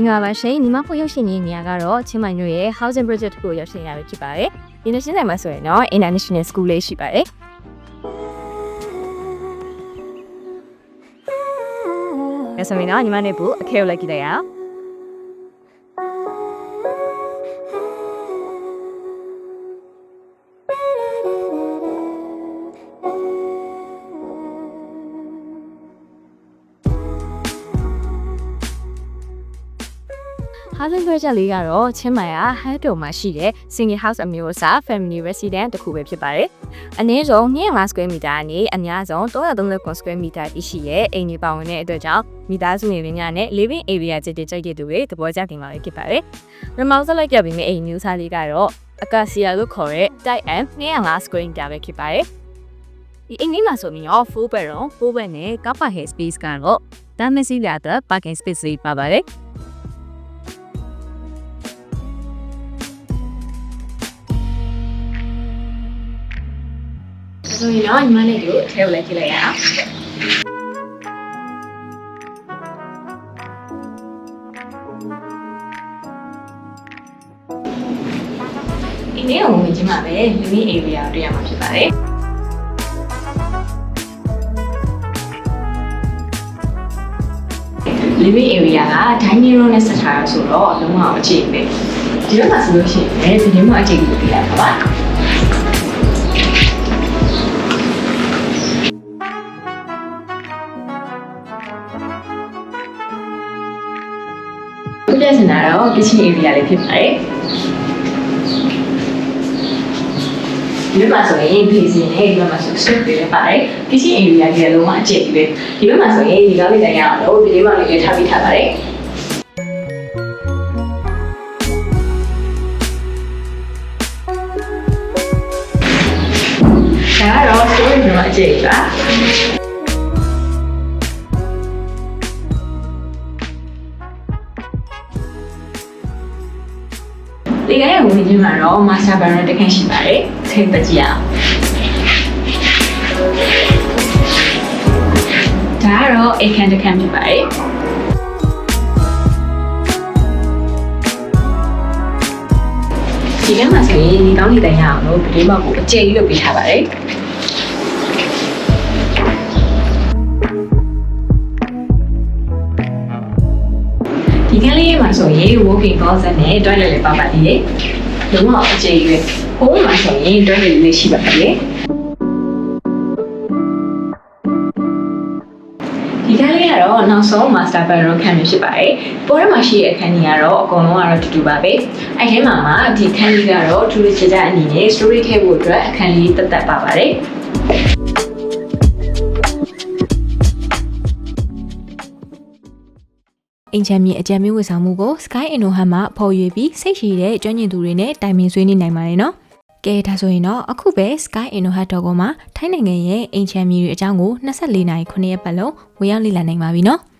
င်္ဂလာပါရှင်ညီမဖို့ရောက်ရှင်နေနေရကတော့ချင်းမိုင်တို့ရဲ့ housing project ကိုရောက်ရှင်ရပဲဖြစ်ပါတယ်ဒီနေ့ရှင်းဆိုင်မှာဆိုရင်တော့ international school လေးရှိပါတယ်ဒါဆိုရင်တော့ညီမနဲ့ဘူးအခဲကိုလိုက်ကြည့်လိုက်ရအောင် ဟာဇင် project လေးကတော့ချင်းမိုင်ကဟန်တုံမှာရှိတဲ့ single house အမျိုးအစား family resident တစ်ခုပဲဖြစ်ပါတယ်။အနည်းဆုံး200 square meter နဲ့အများဆုံး330 square meter တရှိရဲ့အိမ်တွေပါဝင်တဲ့အတွက်ကြောင့်မိသားစုနေရင်းများနဲ့ living area ကြိတ်ကြိုက်တဲ့သူတွေသဘောကျတင်ပါလေဖြစ်ပါတယ်။ရမောင်ဆက်လိုက်ပြပြီးမြအိမ်မျိုးစားလေးကတော့ acacia လို့ခေါ်တဲ့ type M 200 square meter ပဲဖြစ်ပါတယ်။ဒီအိမ်လေးမှာဆိုရင်ရော4 bedroom 4 bed နဲ့ car parking space ကတော့တမ်းမစီလာတဲ့ parking space လေးပါပါတယ်။ ဆိုရင်တော့ညီမလေးတို့အထဲကိုလည်းကြည့်လိုက်ရအောင်ဒီနေ့ကိုဝင်ချင်းမှာပဲ living area ကိုတွေ့ရမှာဖြစ်ပါတယ် living area က dining room နဲ့ဆက်ထားရဆိုတော့အလုံးဝအခြေပဲဒီဘက်မှာဆိုလို့ရှိရင်လည်းဒီနေ့မှအခြေကိုပြရပါပါ ပြစင်တာတော့ kitchen area လေးဖြစ်ပါတယ်ဒီဘက်မှာဆိုရင် PC နဲ့ဒီဘက်မှာဆို stove တွေလည်းပါတယ် kitchen area ကြီးလည်းလုံးဝအကျယ်ကြီးပဲဒီဘက်မှာဆိုရင်ဒီကောင်းလေးတိုင်ရအောင်လို့ဒီလေးမလေးလည်းထားပြီးထားပါတယ်ဒါကတော့ storage မှာအကျယ်ကြီးပါ ဒီကနေ့ဝင်ချင်းမှာတော့ master bedroom တစ်ခန်းရှိပါတယ်။ထိပ်ပကြည့်အောင်။ဒါကတော့အိမ်ခန်းတစ်ခန်းဖြစ်ပါတယ်။ဒီကနေ့မှာဆိုရင်ဒီကောင်းလေးတိုင်ရအောင်လို့ဗီဒီယိုကိုအကျယ်ကြီးလုပ်ပေးထားပါတယ်။ ဆိုရင် walking closet နဲ့ toilet လေးပါပါသေးတယ်။လုံးဝအကျယ်ကြီးပဲ။ဟိုမှာဆိုရင် toilet လေးရှိပါသေးတယ်။ဒီကလေးကတော့နောက်ဆုံး master bedroom ခန်းမျိုးဖြစ်ပါတယ်။ပေါ်ထဲမှာရှိတဲ့အခန်းကြီးကတော့အကုန်လုံးကတော့တူတူပါပဲ။အဲ့ထဲမှာမှဒီခန်းကြီးကတော့ထူးထူးခြားခြားအနေနဲ့ story ထည့်ဖို့အတွက်အခန်းလေးတက်တက်ပါပါတယ်။ အိမ်ချမ်းမြေအကြံပေးဝေဆောင်မှုကို Sky Innohan မှဖော်ရွေပြီးစိတ်ရှိတဲ့ကျွမ်းကျင်သူတွေနဲ့တိုင်ပင်ဆွေးနွေးနိုင်ပါတယ်နော်။ကဲဒါဆိုရင်တော့အခုပဲ Sky Innohan.com မှာထိုင်းနိုင်ငံရဲ့အိမ်ချမ်းမြေတွေအကြောင်းကို24နာရီ9ရက်ပတ်လုံးဝင်ရောက်လေ့လာနိုင်ပါပြီနော်။